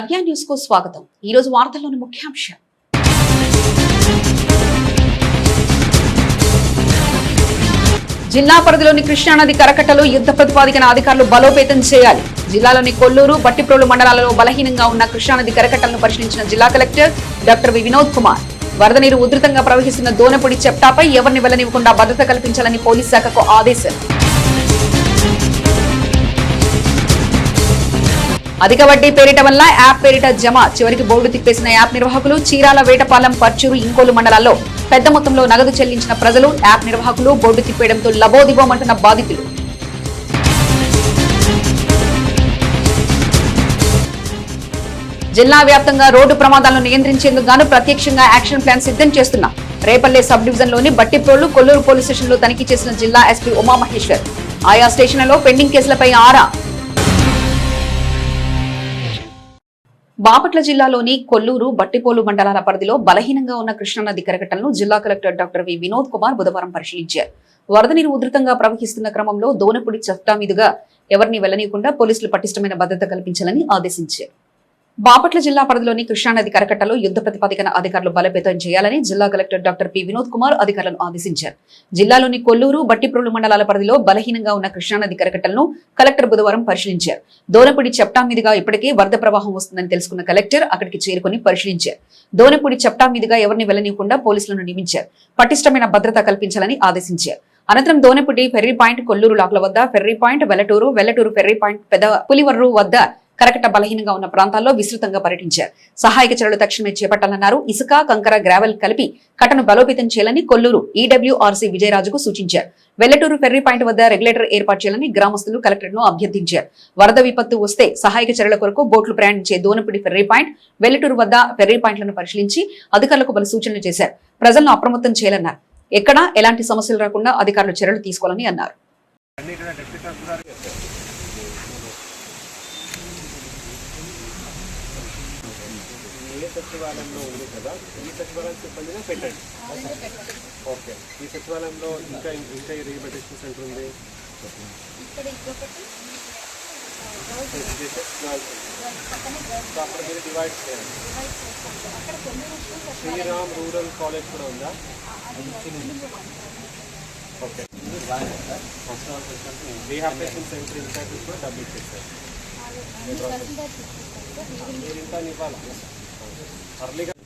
ప్రజ్ఞా న్యూస్కు స్వాగతం. ఈ రోజు వార్తల్లోని జిల్లా పరిధిలోని కృష్ణానది కరకట్టలు యుద్ధ ప్రతిపాదికన అధికారులు బలోపేతం చేయాలి. జిల్లాలోని కొల్లూరు బట్టిప్రోలు మండలాలలో బలహీనంగా ఉన్న కృష్ణానది కరకట్టలను పరిశీలించిన జిల్లా collector doctor V Vinod Kumar. వరద నీరు ఉధృతంగా ప్రవహిస్తున్న దోనపొడి చెప్టాపై ఎవరిని వెళ్ళనివ్వకుండా భద్రత కల్పించాలని పోలీస్ శాఖకు ఆదేశం. అధిక వడ్డీ పేరిట వల్ల యాప్ పేరిట జమ చివరికి బోర్డు తిప్పేసిన యాప్ నిర్వాహకులు చీరాల వేటపాలెం పర్చూరు ఇంకోలు మండలాల్లో పెద్ద మొత్తంలో నగదు చెల్లించిన ప్రజలు యాప్ నిర్వాహకులు బోర్డు తిప్పేయడంతో లబోదిబోమంటున్న బాధితులు. జిల్లా వ్యాప్తంగా రోడ్డు ప్రమాదాలను నియంత్రించేందుకు గాను ప్రత్యక్షంగా యాక్షన్ ప్లాన్ సిద్ధం చేస్తున్న రేపల్లె సబ్ డివిజన్లోని లోని కొల్లూరు పోలీస్ స్టేషన్లో తనిఖీ చేసిన జిల్లా ఎస్పీ ఉమామహేశ్వర్. ఆయా స్టేషన్లలో పెండింగ్ కేసులపై ఆరా బాపట్ల జిల్లాలోని కొల్లూరు బట్టిపోలు మండలాల పరిధిలో బలహీనంగా ఉన్న కృష్ణానది కరకట్టలను జిల్లా collector doctor V Vinod Kumar బుధవారం పరిశీలించారు. వరద నీరు ఉధృతంగా ప్రవహిస్తున్న క్రమంలో దోనపుడి చట్టా మీదుగా ఎవరిని వెళ్ళనీయకుండా పోలీసులు పటిష్టమైన భద్రత కల్పించాలని ఆదేశించారు. బాపట్ల జిల్లా పరిధిలోని కృష్ణానది కరకట్టలో యుద్ధ ప్రతిపాదికన అధికారులు బలోపేతం చేయాలని జిల్లా collector doctor P. Vinod Kumar అధికారులను ఆదేశించారు. జిల్లాలోని కొల్లూరు బట్టిప్రోలు మండలాల పరిధిలో బలహీనంగా ఉన్న కృష్ణానది కరకట్టలను కలెక్టర్ బుధవారం పరిశీలించారు. దోనపుడి చప్టా మీదుగా ఇప్పటికే వరద ప్రవాహం వస్తుందని తెలుసుకున్న కలెక్టర్ అక్కడికి చేరుకుని పరిశీలించారు. దోనపుడి చప్టా మీదుగా ఎవరిని వెళ్ళనీయకుండా పోలీసులను నియమించారు. పటిష్టమైన భద్రత కల్పించాలని ఆదేశించారు. అనంతరం దోనపుడి ఫెర్రీ పాయింట్ కొల్లూరు లాక్ల వద్ద ferry point Vellaturu Vellaturu ferry point పెద్ద పులివర్రు వద్ద కరకట్ట బలహీనంగా ఉన్న ప్రాంతాల్లో విస్తృతంగా పర్యటించారు. సహాయక చర్యలు తక్షణమే చేపట్టాలన్నారు. ఇసుక కంకర గ్రావెల్ కలిపి కట్టను బలోపేతం చేయాలని కొల్లూరు ఈడబ్ల్యూఆర్సీ విజయరాజుకు సూచించారు. వెల్లటూరు ఫెర్రీ పాయింట్ వద్ద రెగ్యులేటర్ ఏర్పాటు చేయాలని గ్రామస్తులు కలెక్టర్ను అభ్యర్థించారు. వరద విపత్తు వస్తే సహాయక చర్యల కొరకు బోట్లు ప్రయాణించే దోనపిడి ఫెర్రీ పాయింట్ వెల్లటూరు వద్ద ఫెర్రీ పాయింట్లను పరిశీలించి అధికారులకు పలు సూచనలు చేశారు. ప్రజలను అప్రమత్తం చేయాలన్నారు. ఎక్కడా ఎలాంటి సమస్యలు రాకుండా అధికారులు చర్యలు తీసుకోవాలని అన్నారు. సచివాలయంలో ఉంది కదా? ఈ సచివాలయం సిబ్బందిగా పెట్టండి. ఓకే. ఈ సచివాలయంలో ఇంకా ఇంకా ఈ రీహబిలిటేషన్ సెంటర్ ఉంది? అక్కడ మీరు డివైడ్ చేయండి. శ్రీరామ్ రూరల్ కాలేజ్ కూడా ఉందా? ఓకే. రీహాబిలిటేషన్ సెంటర్ ఇన్ఛార్జ్ కూడా డబ్బు ఇచ్చేసారు మీరు ఇంకా ఇవ్వాలి? Harley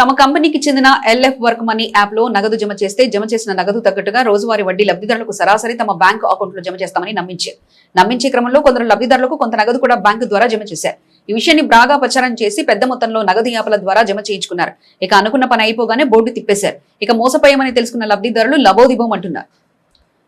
తమ కంపెనీకి చెందిన ఎల్ఎఫ్ వర్క్ మనీ యాప్లో నగదు జమ చేస్తే జమ చేసిన నగదు తగ్గట్టుగా రోజువారీ వడ్డీ లబ్ధిదారులకు సరాసరి తమ బ్యాంకు అకౌంట్లో జమ చేస్తామని నమ్మించారు. నమ్మించే క్రమంలో కొందరు లబ్ధిదారులకు కొంత నగదు కూడా బ్యాంకు ద్వారా జమ చేశారు. ఈ విషయాన్ని బాగా ప్రచారం చేసి పెద్ద మొత్తంలో నగదు యాప్ల ద్వారా జమ చేయించుకున్నారు. ఇక అనుకున్న పని అయిపోగానే బోర్డు తిప్పేశారు. ఇక మోసపోయామని తెలుసుకున్న లబ్ధిదారులు లబోదిబోం అంటున్నారు.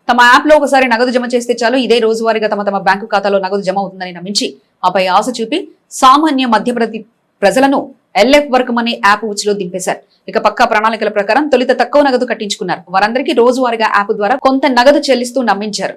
తమ యాప్లో ఒకసారి నగదు జమ చేస్తే చాలు ఇదే రోజువారీగా తమ తమ బ్యాంకు ఖాతాలో నగదు జమ అవుతుందని నమ్మించి ఆపై ఆశ చూపి సామాన్య మధ్యప్రతి ప్రజలను ఎల్ఎఫ్ వర్క్ మనీ యాప్ ఉచిలో దింపేశారు. ఇక పక్కా ప్రణాళికల ప్రకారం తొలిత తక్కువ నగదు కట్టించుకున్నారు. వారందరికీ రోజువారీగా యాప్ ద్వారా కొంత నగదు చెల్లిస్తూ నమ్మించారు.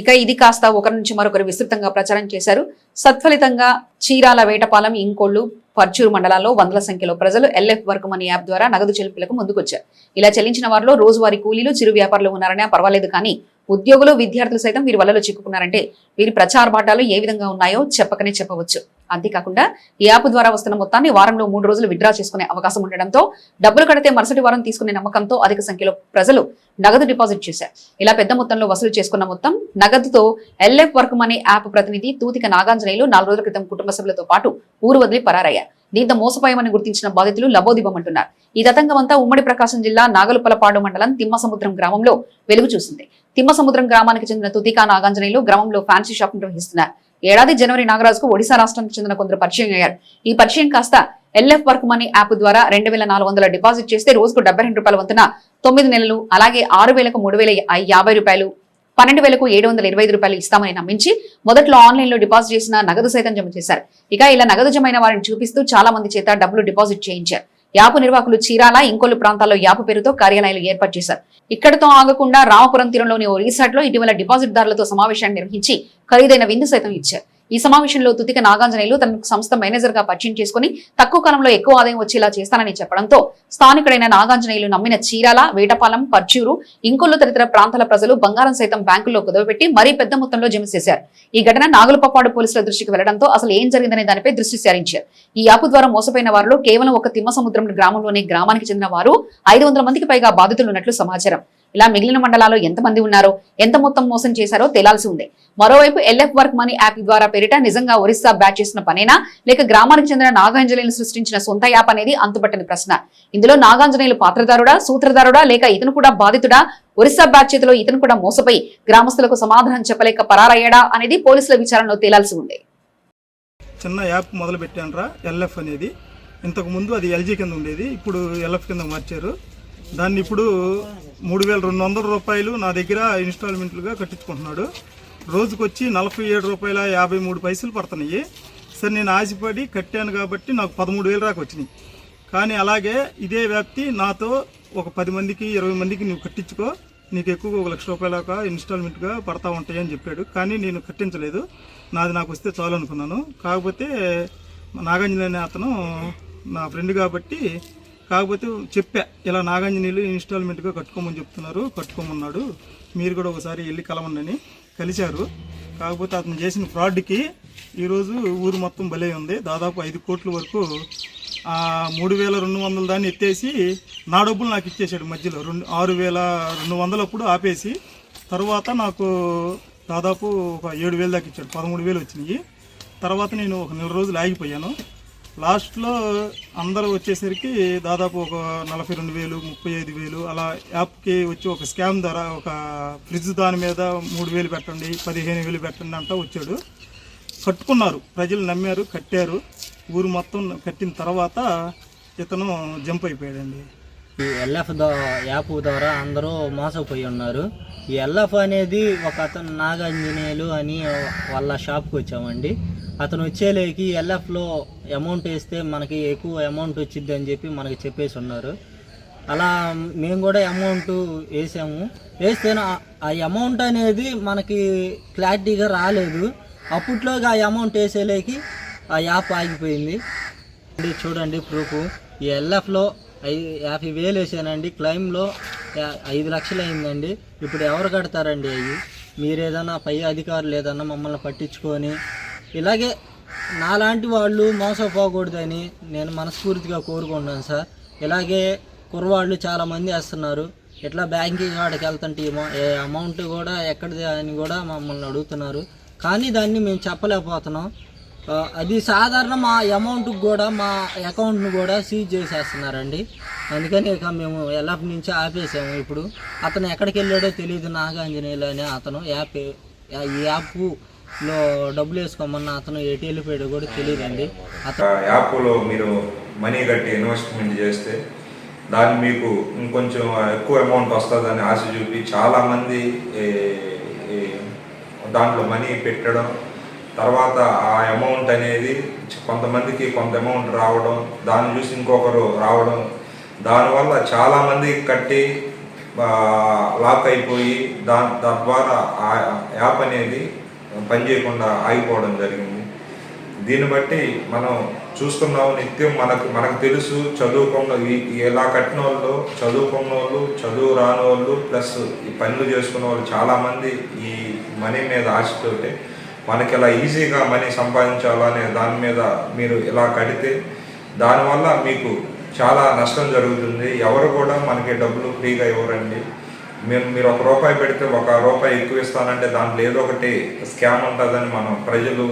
ఇక ఇది కాస్త ఒకరి నుంచి మరొకరు విస్తృతంగా ప్రచారం చేశారు. సత్ఫలితంగా చీరాల వేటపాలెం ఇంకోళ్ళు పర్చూరు మండలాల్లో వందల సంఖ్యలో ప్రజలు ఎల్ఎఫ్ వర్క్ మనీ యాప్ ద్వారా నగదు చెల్లింపులకు ముందుకొచ్చారు. ఇలా చెల్లించిన వారిలో రోజువారీ కూలీలు చిరు వ్యాపారులు ఉన్నారనే పర్వాలేదు కానీ ఉద్యోగులు విద్యార్థులు సైతం వీరి వలలో చిక్కుకున్నారంటే వీరి ప్రచార బాటాలు ఏ విధంగా ఉన్నాయో చెప్పకనే చెప్పవచ్చు. అంతేకాకుండా ఈ యాప్ ద్వారా వస్తున్న మొత్తాన్ని వారంలో మూడు రోజులు విత్డ్రా చేసుకునే అవకాశం ఉండడంతో డబ్బులు కడితే మరుసటి వారం తీసుకునే నమ్మకంతో అధిక సంఖ్యలో ప్రజలు నగదు డిపాజిట్ చేశారు. ఇలా పెద్ద మొత్తంలో వసూలు చేసుకున్న మొత్తం నగదుతో ఎల్ఎఫ్ వర్క్ మనీ యాప్ ప్రతినిధి తూతిక నాగాంజనేయులు నాలుగు రోజుల క్రితం కుటుంబ సభ్యులతో పాటు ఊరు వదిలి పరారయ్యారు. దీంతో మోసపోయామని గుర్తించిన బాధితులు లబోదిబమంటున్నారు. ఈ తతంగమంతా ఉమ్మడి ప్రకాశం జిల్లా నాగలుపలపాడు మండలం తిమ్మసముద్రం గ్రామంలో వెలుగు చూసింది. తిమ్మసముద్రం గ్రామానికి చెందిన తుతికా నాగాంజనేయులు గ్రామంలో ఫ్యాన్సీ షాప్ నిర్వహిస్తున్నారు. ఏడాది జనవరి నాగరాజుకు ఒడిశా రాష్ట్రానికి చెందిన కొందరు పరిచయం అయ్యారు. ఈ పరిచయం కాస్త ఎల్ఎఫ్ వర్క్ మనీ యాప్ ద్వారా రెండు వేల నాలుగు వందల డిపాజిట్ చేస్తే రోజుకు డెబ్బై రెండు రూపాయల వంతున తొమ్మిది నెలలు అలాగే ఆరు వేలకు మూడు వేల యాభై రూపాయలు పన్నెండు వేలకు ఏడు వందల ఇరవై ఐదు రూపాయలు ఇస్తామని నమ్మించి మొదట్లో ఆన్లైన్లో డిపాజిట్ చేసిన నగదు సైతం జమ చేశారు. ఇక ఇలా నగదు జమైన వారిని చూపిస్తూ చాలా మంది చేత డబ్బులు డిపాజిట్ చేయించారు. యాపు నిర్వాహకులు చీరాల ఇంకొల్లు ప్రాంతాల్లో యాపు పేరుతో కార్యాలయాలు ఏర్పాటు చేశారు. ఇక్కడతో ఆగకుండా రామపురం తీరంలోని ఓ రీసార్ట్లో ఇటీవల డిపాజిట్ దారులతో సమావేశాన్ని నిర్వహించి ఖరీదైన విందు సైతం ఇచ్చారు. ఈ సమావేశంలో తుతిక నాగాంజనేయులు తన సంస్థ మేనేజర్గా పరిచయం చేసుకుని తక్కువ కాలంలో ఎక్కువ ఆదాయం వచ్చేలా చేస్తానని చెప్పడంతో స్థానికుడైన నాగాంజనేయులు నమ్మిన చీరాల వేటపాలెం పర్చూరు ఇంకొల్లు తదితర ప్రాంతాల ప్రజలు బంగారం సైతం బ్యాంకుల్లో కుదవబెట్టి మరీ పెద్ద మొత్తంలో జమ చేశారు. ఈ ఘటన నాగులపప్పాడు పోలీసుల దృష్టికి వెళ్ళడంతో అసలు ఏం జరిగిందనే దానిపై దృష్టి సారించారు. ఈ యాప్ ద్వారా మోసపోయిన వారిలో కేవలం ఒక తిమ్మసముద్రం గ్రామంలోని గ్రామానికి చెందిన వారు ఐదు మందికి పైగా బాధితులు ఉన్నట్లు సమాచారం. ఇలా మిగిలిన మండలాల్లో ఎంతమంది ఉన్నారో ఎంత మొత్తం మోసం చేశారో తేలాల్సి ఉంది. మరోవైపు ఎల్ఎఫ్ వర్క్ మనీ యాప్ ద్వారా పేరిట నిజంగా ఒరిస్సా బ్యాచ్ చేసిన పనేనా? లేక గ్రామానికి చెందిన నాగాంజనేయులు సృష్టించిన సొంత యాప్ అనేది అంతుపట్టని ప్రశ్న. ఇందులో నాగాంజనేయులు పాత్రదారుడా సూత్రధారుడా లేక ఇతను కూడా బాధితుడా? ఒరిస్సా బ్యాచ్ చేతిలో ఇతను కూడా మోసపోయి గ్రామస్తులకు సమాధానం చెప్పలేక పరారయ్యాడా? అనేది పోలీసుల విచారణలో తేలాల్సి ఉంది. చిన్న యాప్ మొదలు పెట్టానరా ఎల్ఎఫ్ అనేది. ఇంతకు ముందు అది ఎల్జీ కింద ఉండేది ఇప్పుడు ఎల్ఎఫ్ కింద మార్చారు. దాన్ని ఇప్పుడు మూడు వేల రెండు వందల రూపాయలు నా దగ్గర ఇన్స్టాల్మెంట్లుగా కట్టించుకుంటున్నాడు. రోజుకొచ్చి నలభై ఏడు రూపాయల యాభై మూడు పైసలు పడుతున్నాయి. సరే నేను ఆశపడి కట్టాను కాబట్టి నాకు పదమూడు వేలు రాక వచ్చినాయి. కానీ అలాగే ఇదే వ్యాప్తి నాతో ఒక పది మందికి ఇరవై మందికి నువ్వు కట్టించుకో. నీకు ఎక్కువగా ఒక లక్ష రూపాయల ఇన్స్టాల్మెంట్గా పడతా ఉంటాయి అని చెప్పాడు. కానీ నేను కట్టించలేదు. నాది నాకు వస్తే చాలు అనుకున్నాను. కాకపోతే నాగాంజనేయ అనే అతను నా ఫ్రెండ్ కాబట్టి కాకపోతే చెప్పా ఇలా నాగాంజనీయులు ఇన్స్టాల్మెంట్గా కట్టుకోమని చెప్తున్నారు కట్టుకోమన్నాడు. మీరు కూడా ఒకసారి వెళ్ళి కలవండి కలిశారు. కాకపోతే అతను చేసిన ఫ్రాడ్కి ఈరోజు ఊరు మొత్తం బలే ఉంది. దాదాపు ఐదు కోట్ల వరకు మూడు వేల రెండు వందల దాన్ని ఎత్తేసి నా డబ్బులు నాకు ఇచ్చేసాడు మధ్యలో. రెండు ఆరు వేల రెండు వందలప్పుడు ఆపేసి తర్వాత నాకు దాదాపు ఒక ఏడు వేలు దాకా ఇచ్చాడు. పదమూడు వేలు వచ్చినాయి. తర్వాత నేను ఒక నెల రోజులు ఆగిపోయాను. లాస్ట్లో అందరూ వచ్చేసరికి దాదాపు ఒక నలభై రెండు వేలు ముప్పై ఐదు వేలు అలా యాప్కి వచ్చి ఒక స్కామ్ ధర ఒక ఫ్రిడ్జ్ దాని మీద మూడు వేలు పెట్టండి పదిహేను వేలు పెట్టండి అంటా వచ్చాడు. కట్టుకున్నారు. ప్రజలు నమ్మారు కట్టారు. ఊరు మొత్తం కట్టిన తర్వాత ఇతను జంప్ అయిపోయాడండి. ఈ ఎల్ఎఫ్ యాప్ ద్వారా అందరూ మోసపోయి ఉన్నారు. ఈ ఎల్ఎఫ్ అనేది ఒక అతను నాగాంజనేయులు అని వాళ్ళ షాప్కి వచ్చామండి. అతను వచ్చేలేకి ఎల్ఎఫ్లో అమౌంట్ వేస్తే మనకి ఎక్కువ అమౌంట్ వచ్చింది అని చెప్పి మనకి చెప్పేసి ఉన్నారు. అలా మేము కూడా అమౌంట్ వేసాము. వేస్తే ఆ- అమౌంట్ అనేది మనకి క్లారిటీగా రాలేదు. అప్పట్లోగా ఆ అమౌంట్ వేసేలేకి ఆ యాప్ ఆగిపోయింది. చూడండి ప్రూఫ్ ఈ ఎల్ఎఫ్లో యాభై వేలు వేసానండి. క్లైమ్లో ఐదు లక్షలు అయిందండి. ఇప్పుడు ఎవరు కడతారండి అవి? మీరు ఏదైనా పై అధికారులు ఏదన్నా మమ్మల్ని పట్టించుకొని ఇలాగే నాలాంటి వాళ్ళు మోసపోకూడదని నేను మనస్ఫూర్తిగా కోరుకుంటున్నాను సార్. ఇలాగే కుర్రవాళ్ళు చాలామంది వేస్తున్నారు. ఇట్లా బ్యాంకింగ్ వాడికి వెళ్తుంటే ఏ అమౌంట్ కూడా ఎక్కడిది అని కూడా మమ్మల్ని అడుగుతున్నారు. కానీ దాన్ని మేము చెప్పలేకపోతున్నాం. అది సాధారణ మా అమౌంట్కి కూడా మా అకౌంట్ను కూడా సీజ్ చేసేస్తున్నారండి. అందుకని ఇక మేము ఎల్ఎఫ్ నుంచి ఆపేసాము ఇప్పుడు. అతను ఎక్కడికి వెళ్ళాడో తెలియదు నాగాంజనేయులు అనే అతను యాప్ ఈ యాప్ లో డబ్బులు వేసుకోమన్న అతను ఎటు వెళ్ళిపోయాడు కూడా తెలియదండి. యాప్లో మీరు మనీ కట్టి ఇన్వెస్ట్మెంట్ చేస్తే దాన్ని మీకు ఇంకొంచెం ఎక్కువ అమౌంట్ వస్తుందని ఆశ చూపి చాలామంది దాంట్లో మనీ పెట్టడం తర్వాత ఆ అమౌంట్ అనేది కొంతమందికి కొంత అమౌంట్ రావడం దాన్ని చూసి ఇంకొకరు రావడం దానివల్ల చాలామంది కట్టి లాక్ అయిపోయి దా తద్వారా ఆ యాప్ అనేది పనిచేయకుండా ఆగిపోవడం జరిగింది. దీన్ని బట్టి మనం చూస్తున్నాం నిత్యం మనకు మనకు తెలుసు చదువుకున్న ఎలా కట్టిన వాళ్ళు చదువుకున్న వాళ్ళు చదువు రాని వాళ్ళు ప్లస్ ఈ పనులు చేసుకున్న వాళ్ళు చాలామంది ఈ మనీ మీద ఆశతోటి మనకి ఇలా ఈజీగా మనీ సంపాదించాలనే దాని మీద మీరు ఇలా కడితే దానివల్ల మీకు చాలా నష్టం జరుగుతుంది. ఎవరు కూడా మనకి డబ్బులు ఫ్రీగా ఇవ్వరండి. మేము మీరు ఒక రూపాయి పెడితే ఒక రూపాయి ఎక్కువ ఇస్తానంటే దాంట్లో ఏదో ఒకటి స్కామ్ ఉంటుందని మనం ప్రజలు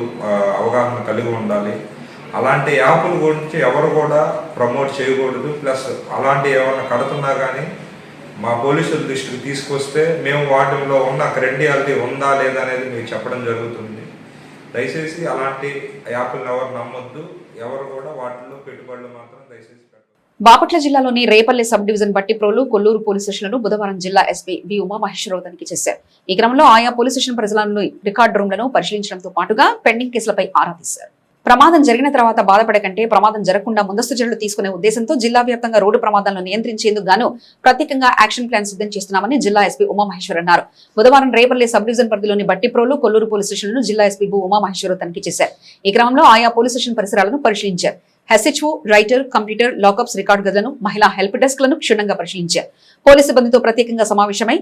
అవగాహన కలిగి ఉండాలి. అలాంటి యాప్ల గురించి ఎవరు కూడా ప్రమోట్ చేయకూడదు. ప్లస్ అలాంటి ఏమైనా కడుతున్నా కానీ మా పోలీసుల దృష్టికి తీసుకొస్తే మేము వాటిలో ఉన్న క్రెడియాలిటీ ఉందా లేదా అనేది మీకు చెప్పడం జరుగుతుంది. దయచేసి అలాంటి యాప్లను ఎవరు నమ్మొద్దు. ఎవరు కూడా వాటిలో పెట్టుబడులు మాత్రం దయచేసి బాపట్ల జిల్లాలోని Repalle sub division Bhattiprolu Kolluru police స్టేషన్లను బుధవారం జిల్లా ఎస్పీ బి ఉమామహేశ్వరరావు తనిఖీ చేశారు. ఈ క్రమంలో ఆయా పోలీస్ స్టేషన్ ప్రజలను రికార్డు రూమ్లను పరిశీలించడంతో పాటుగా పెండింగ్ కేసులపై ఆరా తీశారు. ప్రమాదం జరిగిన తర్వాత బాధపడకంటే ప్రమాదం జరగకుండా ముందస్తు చర్యలు తీసుకునే ఉద్దేశంతో జిల్లా వ్యాప్తంగా రోడ్డు ప్రమాదాలను నియంత్రించేందుకు గాను ప్రత్యేకంగా యాక్షన్ ప్లాన్ సిద్ధం చేస్తున్నామని జిల్లా ఎస్పీ ఉమామహేశ్వర్ అన్నారు. బుధవారం రేపల్లె సబ్ డివిజన్ పరిధిలోని బట్టిప్రోలు కొల్లూరు పోలీస్ స్టేషన్లను జిల్లా ఎస్పీ బు ఉమామహేశ్వరరావు తనిఖీ చేశారు. ఈ క్రమంలో ఆయా పోలీస్ స్టేషన్ పరిసరాలను పరిశీలించారు. HO writer computer lockups record గదులను మహిళా హెల్ప్ డెస్క్లను క్షుణ్ణంగా పరిశీలించారు. పోలీసు సిబ్బందితో ప్రత్యేకంగా సమావేశమై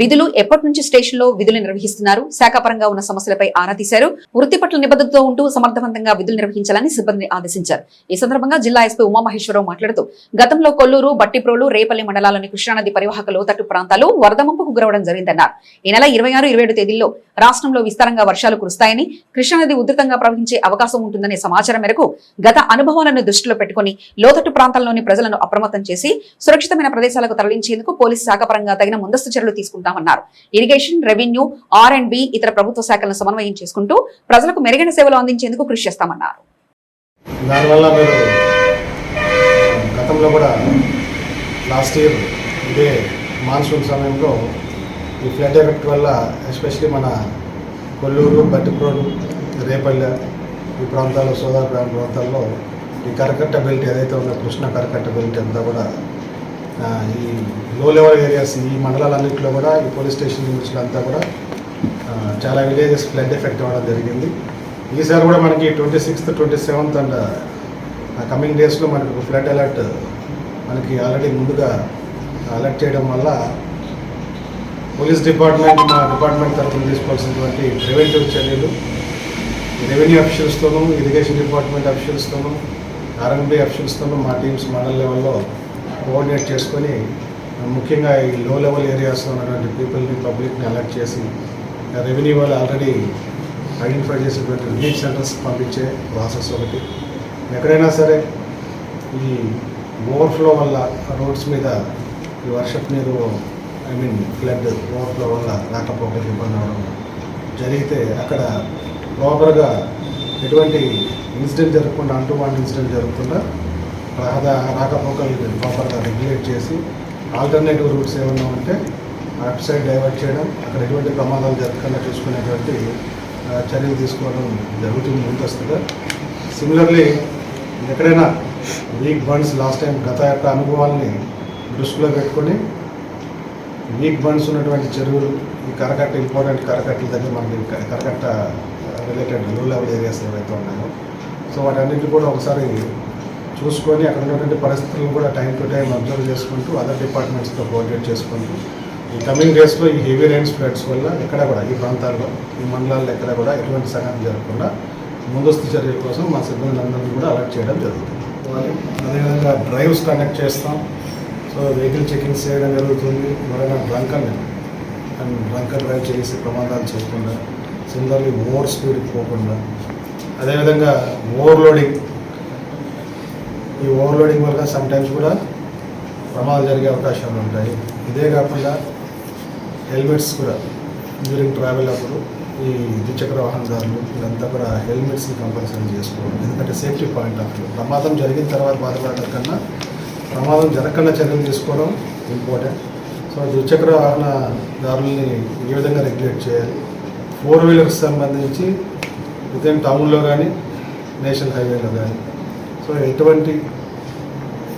విధులు ఎప్పటి నుంచి స్టేషన్లో విధులు నిర్వహిస్తున్నారు? శాఖాపరంగా ఉన్న సమస్యలపై ఆరా తీశారు. వృత్తి పట్ల నిబద్ధతతో ఉంటూ సమర్థవంతంగా విధులు నిర్వహించాలని సిబ్బందిని ఆదేశించారు. ఈ సందర్భంగా జిల్లా ఎస్పీ ఉమామహేశ్వరరావు మాట్లాడుతూ గతంలో కొల్లూరు బట్టిప్రోలు రేపల్లి మండలాలని కృష్ణానది పరివాహక లోతట్టు ప్రాంతాలు వరద ముంపుకు గురవడం జరిగిందన్నారు. ఈ నెల ఇరవై ఆరు ఇరవై ఏడు తేదీల్లో రాష్ట్రంలో విస్తారంగా వర్షాలు కురుస్తాయని కృష్ణానది ఉధృతంగా ప్రవహించే అవకాశం ఉంటుందనే సమాచారం మేరకు గత అనుభవాలను దృష్టిలో పెట్టుకుని లోతట్టు ప్రాంతాల్లోని ప్రజలను అప్రమత్తం చేసి సురక్షితమైన ప్రదేశాలకు తరలించేందుకు పోలీసు శాఖ పరంగా తగిన ముందస్తు చర్యలు తీసుకుంటామన్నారు irrigation revenue R and B ఇతర ప్రభుత్వ శాఖలను సమన్వయం చేసుకుంటూ ప్రజలకు మెరుగైన సేవలు అందించేందుకు కృషి చేస్తామన్నారు. దానివల్ల మీరు గతంలో కూడా లాస్ట్ ఇయర్ ఇదే మాన్సూన్ సమయంలో ఈ ఫ్లడ్ ఎఫెక్ట్ వల్ల ఎస్పెషలీ మన కొల్లూరు బట్టిప్రోలు రేపల్లె ఈ ప్రాంతాల్లో సోదాపురం ప్రాంతాల్లో ఈ కరకట్ట బెల్ట్ ఏదైతే ఉందో కృష్ణ కరకట్ట బెల్ట్ అంతా కూడా ఈ లో లెవెల్ ఏరియాస్ ఈ మండలాలన్నింటిలో కూడా ఈ పోలీస్ స్టేషన్ అంతా కూడా చాలా విలేజెస్ ఫ్లడ్ ఎఫెక్ట్ అవ్వడం జరిగింది. ఈసారి కూడా మనకి twenty sixth twenty seventh and coming డేస్లో మనకి ఒక ఫ్లడ్ అలర్ట్ మనకి ఆల్రెడీ ముందుగా అలర్ట్ చేయడం వల్ల పోలీస్ డిపార్ట్మెంట్ మా డిపార్ట్మెంట్ తరఫున తీసుకోవాల్సినటువంటి ప్రివెంటివ్ చర్యలు రెవెన్యూ అఫీషియల్స్తోనూ ఇరిగేషన్ డిపార్ట్మెంట్ అఫీషియల్స్తోనూ ఆర్ఎంబీ అఫీషియల్స్తోనూ మా టీమ్స్ మండల్ లెవెల్లో కోఆర్డినేట్ చేసుకొని ముఖ్యంగా ఈ లో లెవెల్ ఏరియాస్లో ఉన్నటువంటి పీపుల్ని పబ్లిక్ని అలర్ట్ చేసి రెవెన్యూ వాళ్ళు ఆల్రెడీ ఐడెంటిఫై చేసినటువంటి రిలీఫ్ సెంటర్స్ పంపించే ప్రాసెస్ ఒకటి. ఎక్కడైనా సరే ఈ ఓవర్ఫ్లో వల్ల రోడ్స్ మీద ఈ వర్షపు నీరు ఐ మీన్ ఫ్లడ్ ఓవర్ఫ్లో వల్ల రాకపోకలకు ఇబ్బంది అవడం జరిగితే అక్కడ ప్రాపర్గా ఎటువంటి ఇన్సిడెంట్ జరగకుండా అంటూ వన్ ఇన్సిడెంట్ జరగకుండా రహదా రాకపోకలు ప్రాపర్గా రెగ్యులేట్ చేసి ఆల్టర్నేటివ్ రూట్స్ ఏమన్నా ఉంటే అటు సైడ్ డైవర్ట్ చేయడం అక్కడ ఎటువంటి ప్రమాదాలు జరగకుండా చూసుకునేటువంటి చర్యలు తీసుకోవడం జరుగుతుంది ముందస్తుగా. సిమిలర్లీ ఎక్కడైనా వీక్ బండ్స్ లాస్ట్ టైం గత యొక్క అనుభవాల్ని దృష్టిలో పెట్టుకొని వీక్ బండ్స్ ఉన్నటువంటి చెరువులు ఈ కరకట్ట ఇంపార్టెంట్ కరకట్టల దగ్గర మనకి కరకట్ట రిలేటెడ్లో లెవెల్ ఏరియాస్ ఏవైతే ఉన్నాయో సో వాటన్నిటి కూడా ఒకసారి చూసుకొని అక్కడ ఉన్నటువంటి పరిస్థితులను కూడా టైం టు టైం అబ్జర్వ్ చేసుకుంటూ అదర్ డిపార్ట్మెంట్స్తో కోఆర్డినేట్ చేసుకుంటూ ఈ కమింగ్ డేస్లో ఈ హెవీ రైన్స్ ఫ్లడ్స్ వల్ల ఎక్కడ కూడా ఈ ప్రాంతాల్లో ఈ మండలాల్లో ఎక్కడ కూడా ఎటువంటి సంఘటన జరగకుండా ముందస్తు చర్యల కోసం మా సిబ్బంది అందరినీ కూడా అలర్ట్ చేయడం జరుగుతుంది. అదేవిధంగా డ్రైవ్స్ కండక్ట్ చేస్తాం. సో వెహికల్ చెకింగ్స్ చేయడం జరుగుతుంది. ఎవరైనా డ్రంకన్ అండ్ డ్రంకన్ డ్రైవ్ చేసి ప్రమాదాలు చేయకుండా సిమిలర్లీ ఓవర్ స్పీడ్ పోకుండా అదేవిధంగా ఓవర్లోడింగ్ ఈ ఓవర్లోడింగ్ వల్ల సమ్టైమ్స్ కూడా ప్రమాదాలు జరిగే అవకాశాలు ఉంటాయి. ఇదే కాకుండా హెల్మెట్స్ కూడా డ్యూరింగ్ ట్రావెల్ అప్పుడు ఈ ద్విచక్ర వాహనదారులు ఇదంతా కూడా హెల్మెట్స్ని కంపల్సరీ చేసుకోవాలి ఎందుకంటే సేఫ్టీ పాయింట్ ఆఫ్ వ్యూ ప్రమాదం జరిగిన తర్వాత బాధపడటం కన్నా ప్రమాదం జరగకుండా చర్యలు తీసుకోవడం ఇంపార్టెంట్ సో ద్విచక్ర వాహనదారుల్ని ఏ విధంగా రెగ్యులేట్ చేయాలి? ఫోర్ వీలర్స్ సంబంధించి వితిన్ టౌన్లో కానీ నేషనల్ హైవేలో కానీ సో ఎటువంటి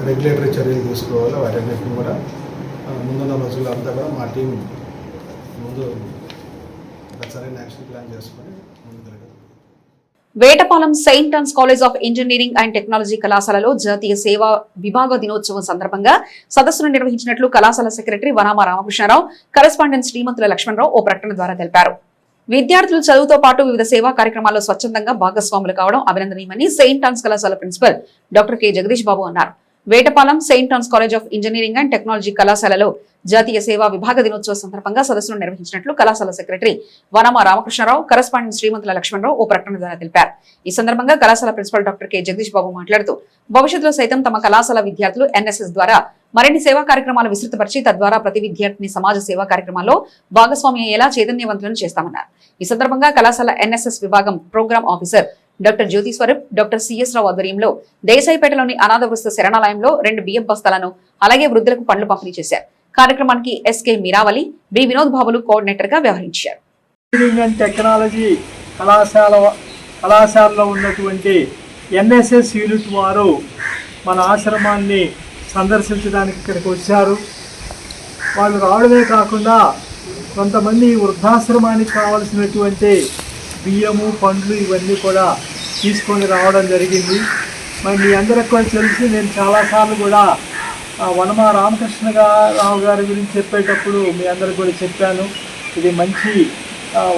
రెగ్యులేటరీ చర్యలు తీసుకోవాలో వాటన్నిటిని కూడా ముందున్న రోజుల్లో అంతా కూడా మా టీం ముందు సరైన యాక్షన్ ప్లాన్ చేసుకొని ముందుకు Vetapalem Saint Ann's College of Engineering and Technology కళాశాలలో జాతీయ సేవా విభాగ దినోత్సవం సందర్భంగా సదస్సును నిర్వహించినట్లు కళాశాల సెక్రటరీ వనామ రామకృష్ణారావు కరెస్పాండెంట్ శ్రీమంతుల లక్ష్మణరావు ఓ ప్రకటన ద్వారా తెలిపారు. విద్యార్థులు చదువుతో పాటు వివిధ సేవా కార్యక్రమాల్లో స్వచ్ఛందంగా భాగస్వాములు కావడం అభినందనీయమని సెయింట్ ఆన్స్ కళాశాల principal doctor K Jagadish Babu అన్నారు. Vetapalem Saint Ann's College of Engineering and Technology కళాశాలలో జాతీయ సేవా విభాగ దినోత్సవ సందర్భంగా సదస్సును నిర్వహించినట్లు కళాశాల సెక్రటరీ వనమ రామకృష్ణారావు కరస్పాండెంట్ శ్రీమంతుల లక్ష్మణరావు ఓ ప్రకటన ద్వారా తెలిపారు. ఈ సందర్భంగా కళాశాల principal doctor K Jagadish Babu మాట్లాడుతూ భవిష్యత్తులో సైతం తమ కళాశాల విద్యార్థులు ఎన్ఎస్ఎస్ ద్వారా మరిన్ని సేవా కార్యక్రమాలు విస్తృతపరిచి తద్వారా ప్రతి విద్యార్థిని సమాజ సేవా కార్యక్రమాల్లో భాగస్వామి అయ్యేలా చైతన్యవంతులను చేస్తామన్నారు. ఈ సందర్భంగా కళాశాల ఎన్ఎస్ఎస్ విభాగం programme officer doctor Jyoti Swarup doctor CS Rao ఆధ్వర్యంలో దేశాయిపేటలోని అనాథవృస్త శరణాలయంలో రెండు బియ్యం బస్తాలను అలాగే వృద్ధులకు పండ్లు పంపిణీ చేశారు. కార్యక్రమానికి ఎస్కే మీరావలి బి వినోద్ బాబులు కోఆర్డినేటర్గా వ్యవహరించారు టెక్నాలజీ కళాశాల కళాశాలలో ఉన్నటువంటి ఎన్ఎస్ఎస్ యూనిట్ వారు మన ఆశ్రమాన్ని సందర్శించడానికి ఇక్కడికి వచ్చారు. వాళ్ళు రావడమే కాకుండా కొంతమంది వృద్ధాశ్రమానికి కావలసినటువంటి బియ్యము పండ్లు ఇవన్నీ కూడా తీసుకొని రావడం జరిగింది. మరి మీ అందరికి కూడా తెలిసి నేను చాలాసార్లు కూడా వనమ వనమా రామకృష్ణ రావు గారి గురించి చెప్పేటప్పుడు మీ అందరికి కూడా చెప్పాను. ఇది మంచి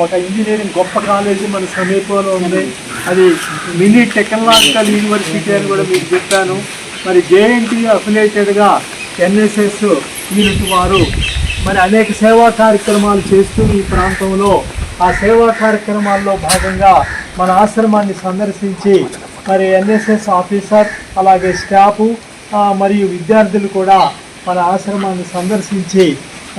ఒక ఇంజనీరింగ్ గొప్ప కాలేజీ మన సమీపంలో ఉంది. అది మినీ టెక్నాలజికల్ యూనివర్సిటీ అని కూడా మీకు చెప్పాను. మరి జేఎన్టీ అఫిలియేటెడ్గా ఎన్ఎస్ఎస్ యూనిట్ వారు మరి అనేక సేవా కార్యక్రమాలు చేస్తూ ఈ ప్రాంతంలో ఆ సేవా కార్యక్రమాల్లో భాగంగా మన ఆశ్రమాన్ని సందర్శించి మరి ఎన్ఎస్ఎస్ ఆఫీసర్ అలాగే స్టాఫ్ మరియు విద్యార్థులు కూడా మన ఆశ్రమాన్ని సందర్శించి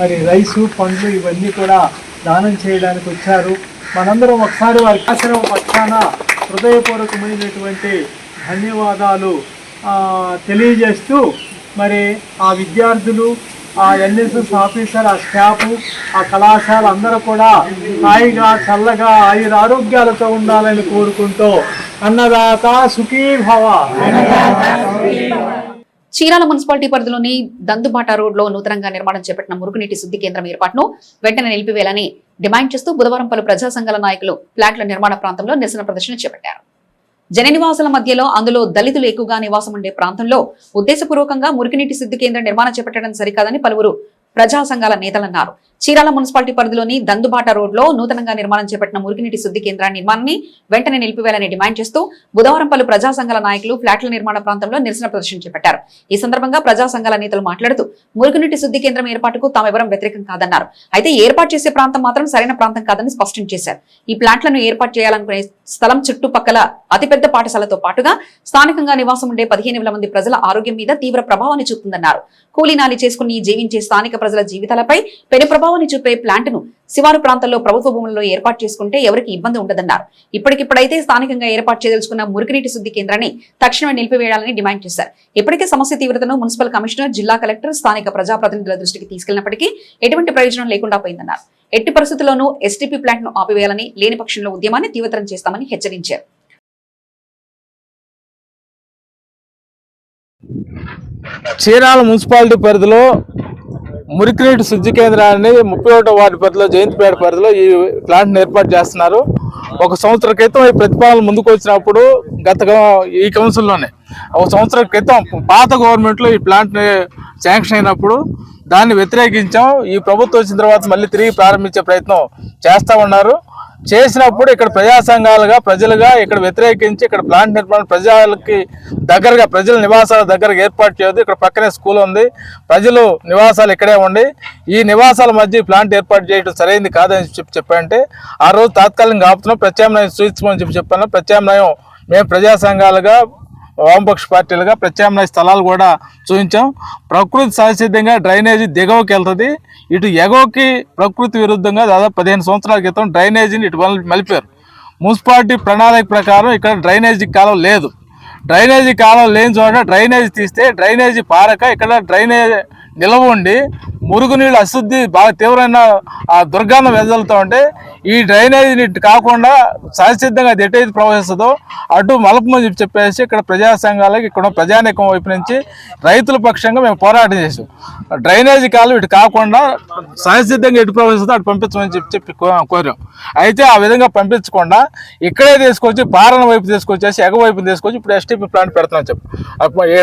మరి రైసు పండ్లు ఇవన్నీ కూడా దానం చేయడానికి వచ్చారు. మనందరం ఒకసారి వారి ఆశ్రమం పక్షాన హృదయపూర్వకమైనటువంటి ధన్యవాదాలు తెలియజేస్తూ మరి ఆ విద్యార్థులు ఆ ఎన్ఎస్ఎస్ ఆఫీసర్ ఆ స్టాఫ్ ఆ కళాశాల అందరూ కూడా హాయిగా చల్లగా ఆయుర ఆరోగ్యాలతో ఉండాలని కోరుకుంటూ అన్నదాత సుఖీభవ చీరాల మున్సిపాలిటీ పరిధిలోని దందుబాట రోడ్లో నూతనంగా నిర్మాణం చేపట్టిన మురుగునీటి శుద్ధి కేంద్రం ఏర్పాటును వెంటనే నిలిపివేయాలని డిమాండ్ చేస్తూ బుధవారం పలు ప్రజా సంఘాల నాయకులు ఫ్లాట్ల నిర్మాణ ప్రాంతంలో నిరసన ప్రదర్శన చేపట్టారు. జన నివాసాల మధ్యలో అందులో దళితులు ఎక్కువగా నివాసం ఉండే ప్రాంతంలో ఉద్దేశపూర్వకంగా మురికినీటి శుద్ధి కేంద్రం నిర్మాణం చేపట్టడం సరికాదని పలువురు ప్రజా సంఘాల నేతలన్నారు చీరాల మున్సిపాలిటీ పరిధిలోని దందుబాట రోడ్లో నూతనంగా నిర్మాణం చేపట్టిన మురికినీటి శుద్ధి కేంద్ర నిర్మాణాన్ని వెంటనే నిలిపివేయాలని డిమాండ్ చేస్తూ బుధవారం పలు ప్రజా సంఘాల నాయకులు ఫ్లాట్ల నిర్మాణ ప్రాంతంలో నిరసన ప్రదర్శన చేపట్టారు. ఈ సందర్భంగా ప్రజా సంఘాల నేతలు మాట్లాడుతూ మురుగునీటి శుద్ధి కేంద్రం ఏర్పాటుకు తామెవరం వ్యతిరేకం కాదన్నారు. అయితే ఏర్పాటు చేసే ప్రాంతం మాత్రం సరైన ప్రాంతం కాదని స్పష్టం చేశారు. ఈ ప్లాంట్లను ఏర్పాటు చేయాలనుకునే స్థలం చుట్టుపక్కల అతిపెద్ద పాఠశాలతో పాటుగా స్థానికంగా నివాసం ఉండే పదిహేను వేల మంది ప్రజల ఆరోగ్యం మీద తీవ్ర ప్రభావాన్ని చూపుతుందన్నారు. కూలీనాలి చేసుకుని జీవించే స్థానిక ప్రజల జీవితాలపై పెను ప్రభావం ప్రభావాన్ని చూపే ప్లాంట్ను శివారు ప్రాంతాల్లో ప్రభుత్వ భూముల్లో ఏర్పాటు చేసుకుంటే ఎవరికి ఇబ్బంది ఉండదన్నారు. ఇప్పటికిప్పుడైతే స్థానికంగా ఏర్పాటు చేయదలుచుకున్న మురికినీటి శుద్ధి కేంద్రాన్ని తక్షణమే నిలిపివేయాలని డిమాండ్ చేశారు. ఇప్పటికే సమస్య తీవ్రతను మున్సిపల్ కమిషనర్ జిల్లా కలెక్టర్ స్థానిక ప్రజాప్రతినిధుల దృష్టికి తీసుకెళ్ళినప్పటికీ ఎటువంటి ప్రయోజనం లేకుండా పోయిందన్నారు. ఎట్టి పరిస్థితుల్లోనూ ఎస్టీపీ ప్లాంట్ను ఆపివేయాలని లేని పక్షంలో ఉద్యమాన్ని తీవ్రతరం చేస్తామని హెచ్చరించారు. చీరాల మున్సిపాలిటీ పరిధిలో మురికినీటి శుద్ధి కేంద్రాన్ని ముప్పై ఒకటో వార్డు పరిధిలో జయంతిపేట పరిధిలో ఈ ప్లాంట్ని ఏర్పాటు చేస్తున్నారు. ఒక సంవత్సరం క్రితం ఈ ప్రతిపాదన ముందుకు వచ్చినప్పుడు గత ఈ కౌన్సిల్లోనే. ఒక సంవత్సరం క్రితం పాత గవర్నమెంట్లో ఈ ప్లాంట్ని శాంక్షన్ అయినప్పుడు దాన్ని వ్యతిరేకించాం. ఈ ప్రభుత్వం వచ్చిన తర్వాత మళ్ళీ తిరిగి ప్రారంభించే ప్రయత్నం చేస్తూ ఉన్నారు. చేసినప్పుడు ఇక్కడ ప్రజా సంఘాలుగా ప్రజలుగా ఇక్కడ వ్యతిరేకించి ఇక్కడ ప్లాంట్ నిర్మాణం ప్రజలకి దగ్గరగా ప్రజల నివాసాల దగ్గరగా ఏర్పాటు చేయదు ఇక్కడ పక్కనే స్కూల్ ఉంది. ప్రజలు నివాసాలు ఇక్కడే ఉండి ఈ నివాసాల మధ్య ప్లాంట్ ఏర్పాటు చేయడం సరైంది కాదని చెప్పి చెప్పంటే ఆ రోజు తాత్కాలికంగా ఆపుతున్నాం. ప్రత్యామ్నాయం సూచించమని చెప్పి చెప్పాను ప్రత్యామ్నాయం మేము ప్రజా సంఘాలుగా వామపక్ష పార్టీలుగా ప్రత్యామ్నాయ స్థలాలు కూడా చూపించాం. ప్రకృతి సహసిద్ధంగా డ్రైనేజీ దిగవకి వెళ్తుంది. ఇటు ఎగవకి ప్రకృతి విరుద్ధంగా దాదాపు పదిహేను సంవత్సరాల క్రితం డ్రైనేజీని ఇటు మలిపారు. మున్సిపాలిటీ ప్రణాళిక ప్రకారం ఇక్కడ డ్రైనేజీ కాలం లేదు. డ్రైనేజీ కాలం లేని చోట డ్రైనేజీ తీస్తే డ్రైనేజీ పారక ఇక్కడ డ్రైనేజ్ నిలవ ఉండి మురుగునీళ్ళు అశుద్ధి బాగా తీవ్రమైన ఆ దుర్గంధం వెదజల్లుతూ ఉంటే ఈ డ్రైనేజ్ నీటి కాకుండా సహసిద్ధంగా అది ఎటైతే ప్రవహిస్తుందో అటు మలపమని చెప్పి చెప్పేసి ఇక్కడ ప్రజా సంఘాలకి ఇక్కడ ప్రజానీకం వైపు నుంచి రైతుల పక్షంగా మేము పోరాటం చేసాం డ్రైనేజీ కాలం ఇటు కాకుండా సహసిద్ధంగా ఎటు ప్రవహిస్తుందో అటు పంపించమని చెప్పి చెప్పి కో- కోరాం. అయితే ఆ విధంగా పంపించకుండా ఇక్కడే తీసుకొచ్చి పారణ వైపు తీసుకొచ్చేసి ఎగ వైపు తీసుకొచ్చి ఇప్పుడు ఎస్టీపీ ప్లాంట్ పెడతామని చెప్పి.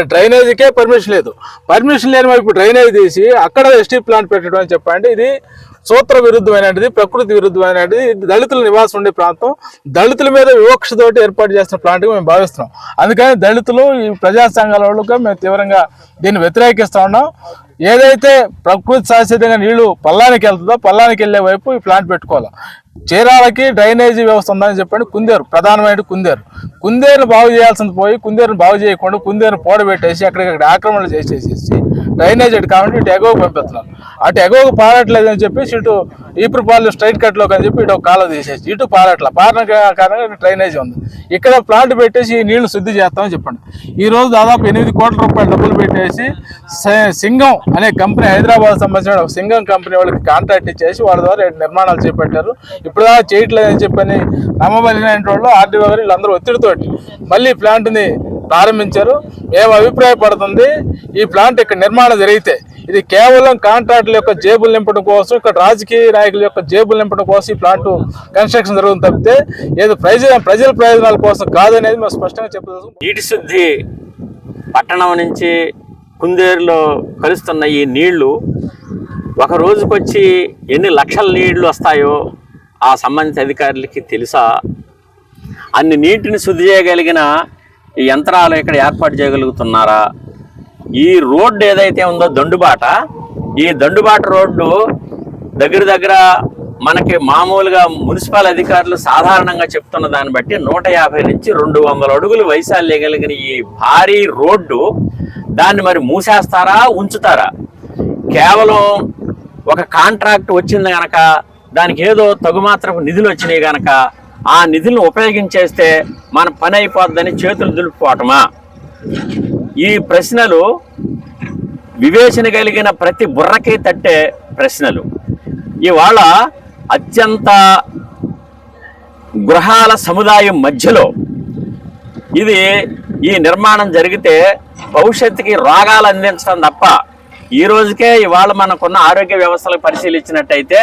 డ్రైనేజీకే పర్మిషన్ లేదు. పర్మిషన్ లేని వైపు డ్రైనేజ్ తీసి అక్కడ ఎస్టీ ప్లాంట్ పెట్టడం అని చెప్పండి. ఇది సూత్ర విరుద్ధమైనది ప్రకృతి విరుద్ధమైనది. దళితుల నివాసం ఉండే ప్రాంతం. దళితుల మీద వివక్షతోటి ఏర్పాటు చేసిన ప్లాంట్గా మేము భావిస్తున్నాం. అందుకని దళితులు ఈ ప్రజా సంఘాల వాళ్ళుగా మేము తీవ్రంగా దీన్ని వ్యతిరేకిస్తూ ఉన్నాం. ఏదైతే ప్రకృతి సహసిద్ధంగా నీళ్ళు పల్లానికి వెళ్తుందో పల్లానికి వెళ్ళే వైపు ఈ ప్లాంట్ పెట్టుకోవాలి. చీరాలకి డ్రైనేజీ వ్యవస్థ ఉందని చెప్పండి కుందేరు ప్రధానమైన కుందేరు. కుందేరును బాగు చేయాల్సింది పోయి కుందేరును బాగు చేయకుండా కుందేరును పోడబెట్టేసి అక్కడికక్కడ ఆక్రమణలు చేసేసేసి డ్రైనేజ్ అటు కాబట్టి ఇటు ఎగోకు పంపిస్తున్నారు. అటు ఎగోకు పారట్లేదు అని చెప్పేసి ఇటు ఈపురపాలు స్ట్రైట్ కట్లోకి అని చెప్పి ఇటు ఒక కాలువ తీసేసి ఇటు పారట్ల. పారిన కారణంగా డ్రైనేజ్ ఉంది. ఇక్కడ ప్లాంట్ పెట్టేసి నీళ్ళు శుద్ధి చేస్తామని చెప్పండి. ఈ రోజు దాదాపు ఎనిమిది కోట్ల రూపాయలు డబ్బులు పెట్టేసి సింగం అనే కంపెనీ హైదరాబాద్ సంబంధించిన ఒక సింగం కంపెనీ వాళ్ళకి కాంట్రాక్ట్ ఇచ్చేసి వాళ్ళ ద్వారా నిర్మాణాలు చేపట్టారు. ఇప్పుడు చేయట్లేదని చెప్పని నమ్మబలిన వాళ్ళు ఆర్డీఓ గారు వీళ్ళందరూ ఒత్తిడితోటి మళ్ళీ ప్లాంట్ని ప్రారంభించారు. మేము అభిప్రాయపడుతుంది ఈ ప్లాంట్ ఇక్కడ నిర్మాణం జరిగితే ఇది కేవలం కాంట్రాక్టుల యొక్క జేబులు నింపడం కోసం ఇక్కడ రాజకీయ నాయకుల యొక్క జేబులు నింపడం కోసం ఈ ప్లాంట్ కన్స్ట్రక్షన్ జరుగుతుంది తప్పితే ఏదో ప్రజల ప్రజల ప్రయోజనాల కోసం కాదనేది మేము స్పష్టంగా చెప్పదలుచుకుంటున్నాం. నీటి శుద్ధి పట్టణం నుంచి కుందేరులో కలుస్తున్న ఈ నీళ్ళు ఒక రోజుకొచ్చి ఎన్ని లక్షల నీళ్ళు వస్తాయో ఆ సంబంధిత అధికారులకి తెలుసా? అన్ని నీటిని శుద్ధి చేయగలిగిన ఈ యంత్రాలు ఇక్కడ ఏర్పాటు చేయగలుగుతున్నారా? ఈ రోడ్డు ఏదైతే ఉందో దండుబాట ఈ దండుబాట రోడ్డు దగ్గర దగ్గర మనకి మామూలుగా మున్సిపల్ అధికారులు సాధారణంగా చెప్తున్న దాన్ని బట్టి నూట యాభై నుంచి రెండు వందల అడుగులు వైశాల్యం కలిగిన ఈ భారీ రోడ్డు దాన్ని మరి మూసేస్తారా ఉంచుతారా? కేవలం ఒక కాంట్రాక్ట్ వచ్చింది కనుక దానికి ఏదో తగుమాత్రపు నిధులు వచ్చినాయి గనక ఆ నిధులను ఉపయోగించేస్తే మన పని అయిపోద్దని చేతులు దులుపుకోవటమా? ఈ ప్రశ్నలు వివేచన కలిగిన ప్రతి బుర్రకి తట్టే ప్రశ్నలు. ఇవాళ అత్యంత గృహాల సముదాయం మధ్యలో ఇది ఈ నిర్మాణం జరిగితే భవిష్యత్తుకి రోగాలు అందించడం తప్ప ఈ రోజుకే ఇవాళ మనకున్న ఆరోగ్య వ్యవస్థలు పరిశీలించినట్టయితే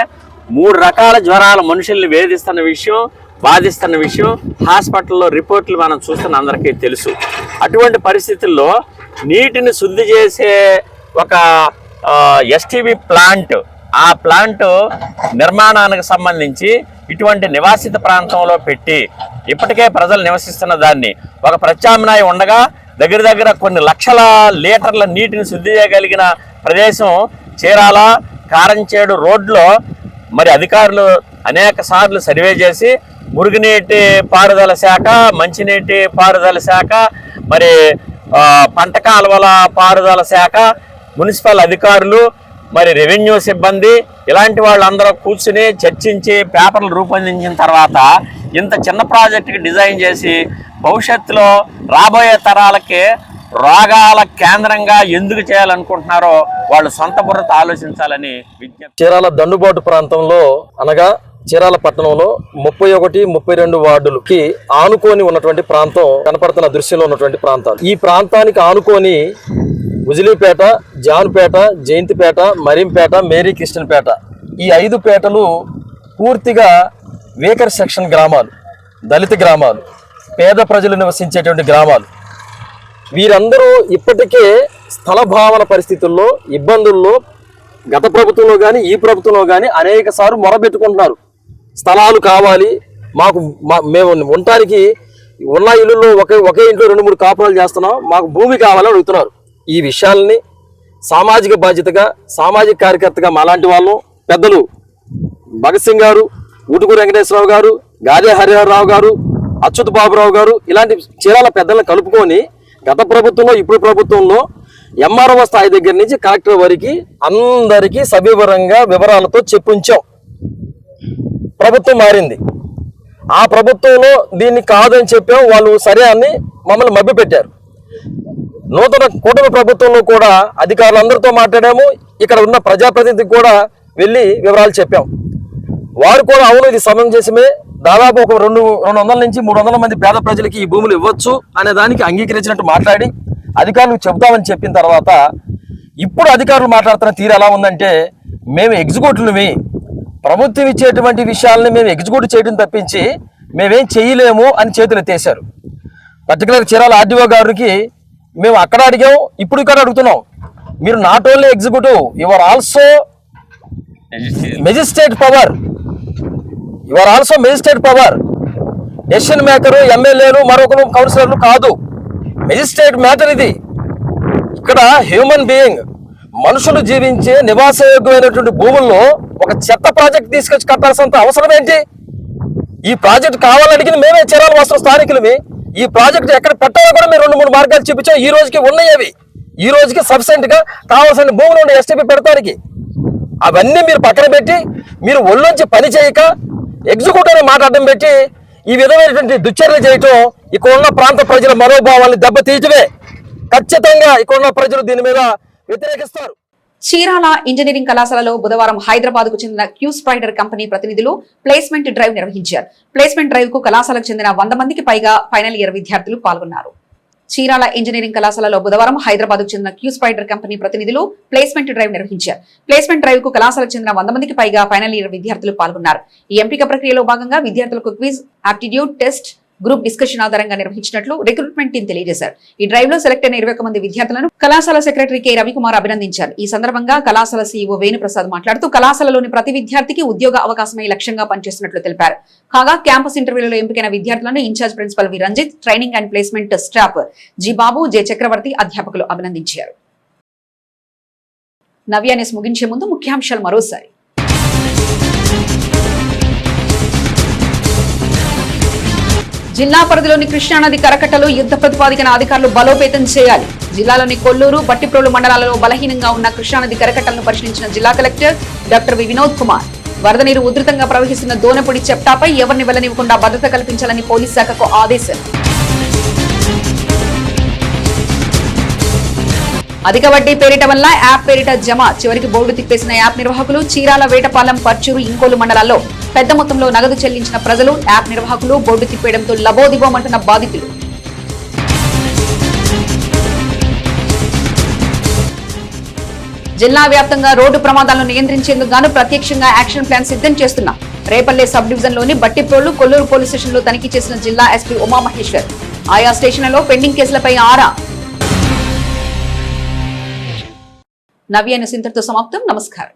మూడు రకాల జ్వరాల మనుషుల్ని వేధిస్తున్న విషయం బాధిస్తున్న విషయం హాస్పిటల్లో రిపోర్ట్లు మనం చూస్తున్న అందరికీ తెలుసు. అటువంటి పరిస్థితుల్లో నీటిని శుద్ధి చేసే ఒక ఎస్టీబీ ప్లాంట్ ఆ ప్లాంట్ నిర్మాణానికి సంబంధించి ఇటువంటి నివాసిత ప్రాంతంలో పెట్టి ఇప్పటికే ప్రజలు నివసిస్తున్న దాన్ని ఒక ప్రత్యామ్నాయం ఉండగా దగ్గర దగ్గర కొన్ని లక్షల లీటర్ల నీటిని శుద్ధి చేయగలిగిన ప్రదేశం చీరాల కారంచేడు రోడ్లో మరి అధికారులు అనేక సార్లు సర్వే చేసి మురుగునీటి పారుదల శాఖ మంచినీటి పారుదల శాఖ మరి పంట కాలువల పారుదల శాఖ మున్సిపల్ అధికారులు మరి రెవెన్యూ సిబ్బంది ఇలాంటి వాళ్ళందరూ కూర్చుని చర్చించి పేపర్లు రూపొందించిన తర్వాత ఇంత చిన్న ప్రాజెక్టుకి డిజైన్ చేసి భవిష్యత్తులో రాబోయే తరాలకి రోగాల కేంద్రంగా ఎందుకు చేయాలనుకుంటున్నారో వాళ్ళు సొంత బుర్రత ఆలోచించాలని విజ్ఞప్తి. చీరాల దండుబాటు ప్రాంతంలో అనగా చీరాల పట్టణంలో ముప్పై ఒకటి ముప్పై రెండు వార్డులకి ఆనుకొని ఉన్నటువంటి ప్రాంతం కనపడుతున్న దృశ్యంలో ఉన్నటువంటి ప్రాంతాలు. ఈ ప్రాంతానికి ఆనుకొని ఉజిలీపేట జాన్పేట జయంతిపేట మరింపేట మేరీ కృష్ణపేట ఈ ఐదు పేటలు పూర్తిగా వేకర్ సెక్షన్ గ్రామాలు దళిత గ్రామాలు పేద ప్రజలు నివసించేటువంటి గ్రామాలు. వీరందరూ ఇప్పటికే స్థల భావన పరిస్థితుల్లో ఇబ్బందుల్లో గత ప్రభుత్వంలో కానీ ఈ ప్రభుత్వంలో కానీ అనేక సార్లు మొరబెట్టుకుంటున్నారు. స్థలాలు కావాలి మాకు మా- మేము ఉండటానికి ఉన్న ఇల్లుల్లో ఒకే ఒకే ఇంట్లో రెండు మూడు కాపురాలు చేస్తున్నాం మాకు భూమి కావాలని అడుగుతున్నారు. ఈ విషయాల్ని సామాజిక బాధ్యతగా సామాజిక కార్యకర్తగా మాలాంటి వాళ్ళు పెద్దలు భగత్ సింగ్ గారు ఉటుకూరు వెంకటేశ్వరరావు గారు గాదే హరిహరరావు గారు అచ్యుత్ బాబురావు గారు ఇలాంటి చీరాల పెద్దలను కలుపుకొని గత ప్రభుత్వంలో ఇప్పుడు ప్రభుత్వంలో ఎంఆర్ఓ స్థాయి దగ్గర నుంచి కలెక్టర్ వరకు అందరికీ సవివరంగా వివరాలతో చెప్పించాం. ప్రభుత్వం మారింది. ఆ ప్రభుత్వంలో దీన్ని కాదని చెప్పాం వాళ్ళు సరే అని మమ్మల్ని మభ్యపెట్టారు. నూతన కూటమి ప్రభుత్వంలో కూడా అధికారులందరితో మాట్లాడాము ఇక్కడ ఉన్న ప్రజాప్రతినిధికి కూడా వెళ్ళి వివరాలు చెప్పాం. వారు కూడా అవును ఇది సమంజసమే దాదాపు ఒక రెండు రెండు వందల నుంచి మూడు వందల మంది పేద ప్రజలకి ఈ భూములు ఇవ్వచ్చు అనే దానికి అంగీకరించినట్టు మాట్లాడి అధికారులకు చెబుతామని చెప్పిన తర్వాత ఇప్పుడు అధికారులు మాట్లాడుతున్న తీరు ఎలా ఉందంటే మేము ఎగ్జిక్యూటివ్లమి ప్రభుత్వం ఇచ్చేటువంటి విషయాలని మేము ఎగ్జిక్యూట్ చేయడం తప్పించి మేమేం చేయలేము అని చేతులు ఎత్తేసారు పర్టికులర్ చీరాల ఆర్డీఓ గారికి మేము అక్కడ అడిగాం ఇప్పుడు ఇక్కడ అడుగుతున్నాం. మీరు not only executive your also magistrate power your also magistrate power decision maker ఎమ్మెల్యేలు మరొకరు కౌన్సిలర్లు కాదు. మెజిస్ట్రేట్ మ్యాటర్ ఇది. ఇక్కడ హ్యూమన్ బీయింగ్ మనుషులు జీవించే నివాసయోగ్యమైనటువంటి భూముల్లో ఒక చెత్త ప్రాజెక్ట్ తీసుకొచ్చి కట్టాల్సినంత అవసరం ఏంటి? ఈ ప్రాజెక్ట్ కావాలడిగింది మేమే చీరాల వస్త్రం స్థానికులమే. ఈ ప్రాజెక్ట్ ఎక్కడ పెట్టాలో కూడా మేము రెండు మూడు మార్గాలు చూపించాం ఈ రోజుకి ఉన్నాయి అవి. ఈ రోజుకి సబ్సెంట్గా కావాల్సిన భూములు ఉండే ఎస్టీపీ పెడతానికి. అవన్నీ మీరు పక్కన పెట్టి మీరు ఒళ్ళొంచి పని చేయక ఎగ్జిక్యూటివ్ మాట అడ్డం పెట్టి ఈ విధమైనటువంటి దుశ్చర్యలు చేయటం ఇక్కడ ఉన్న ప్రాంత ప్రజల మనోభావాన్ని దెబ్బతీయటమే. ఖచ్చితంగా ఇక్కడ ఉన్న ప్రజలు దీని మీద వ్యతిరేకిస్తారు. చీరాల ఇంజనీరింగ్ కళాశాలలో బుధవారం హైదరాబాద్కు చెందిన క్యూ స్ప్రైడర్ కంపెనీ ప్రతినిధులు ప్లేస్మెంట్ డ్రైవ్ నిర్వహించారు. ప్లేస్మెంట్ డ్రైవ్కు కళాశాలకు చెందిన వంద మందికి పైగా ఫైనల్ ఇయర్ విద్యార్థులు పాల్గొన్నారు. చీరాల ఇంజనీరింగ్ కళాశాలలో బుధవారం హైదరాబాద్కు చెందిన క్యూ స్పైడర్ కంపెనీ ప్రతినిధులు ప్లేస్మెంట్ డ్రైవ్ నిర్వహించారు. ప్లేస్మెంట్ డ్రైవ్కు కళాశాలకు చెందిన వంద మందికి పైగా ఫైనల్ ఇయర్ విద్యార్థులు పాల్గొన్నారు. ఈ ఎంపిక ప్రక్రియలో భాగంగా విద్యార్థులకు quiz aptitude test group discussion ఆధారంగా నిర్వహించినట్లు రిక్రూట్మెంట్ టీం తెలియజేశారు. ఈ డ్రైవ్లో సెలెక్ట్ అయిన ఇరవై మంది విద్యార్థులను కళాశాల సెక్రటరీ కె. రవికుమార్ అభినందించారు. ఈ సందర్భంగా కళాశాల సీఈఓ వేణుప్రసాద్ మాట్లాడుతూ కళాశాలలోని ప్రతి విద్యార్థికి ఉద్యోగ అవకాశమే లక్ష్యంగా పనిచేస్తున్నట్లు తెలిపారు. కాగా క్యాంపస్ ఇంటర్వ్యూలలో ఎంపికైన విద్యార్థులను incharge principal V. Ranjith training and placement staff G. Babu J. Chakravarthi అధ్యాపకులు అభినందించారు. నవ్యానేస్ ముగించే ముందు ముఖ్యాంశాలు మరోసారి. జిల్లా పరిధిలోని కృష్ణానది కరకట్టలో యుద్ధ ప్రతిపాదికన అధికారులు బలోపేతం చేయాలి. జిల్లాలోని కొల్లూరు బట్టిప్రోలు మండలాలలో బలహీనంగా ఉన్న కృష్ణానది కరకట్టలను పరిశీలించిన జిల్లా collector doctor V. Vinod Kumar. వరద నీరు ఉధృతంగా ప్రవహిస్తున్న దోనపొడి చెప్టాపై ఎవరిని వెళ్ళనివ్వకుండా భద్రత కల్పించాలని పోలీస్ శాఖకు ఆదేశం. అధిక వడ్డీ పేరిట వల్ల యాప్ పేరిట జమ. చివరికి బోర్డు తిప్పేసిన యాప్ నిర్వాహకులు చీరాల వేటపాలెం పర్చూరు ఇంకోలు మండలాల్లో పెద్ద మొత్తంలో నగదు చెల్లించిన ప్రజలు యాప్ నిర్వాహకులు బోర్డు తిప్పేయడంతో లబోదిబోమంటున్న బాధితులు. జిల్లా వ్యాప్తంగా రోడ్డు ప్రమాదాలను నియంత్రించేందుకు గాను ప్రత్యక్షంగా యాక్షన్ ప్లాన్ సిద్ధం చేస్తున్నా. రేపల్లె సబ్ డివిజన్లోని బట్టిప్రోళ్ళు కొల్లూరు పోలీస్ స్టేషన్లో తనిఖీ చేసిన జిల్లా ఎస్పీ ఉమామహేశ్వర్. ఆయా స్టేషన్లలో పెండింగ్ కేసులపై ఆరా. నవ్య న్యూస్ సమాప్తం. నమస్కారం.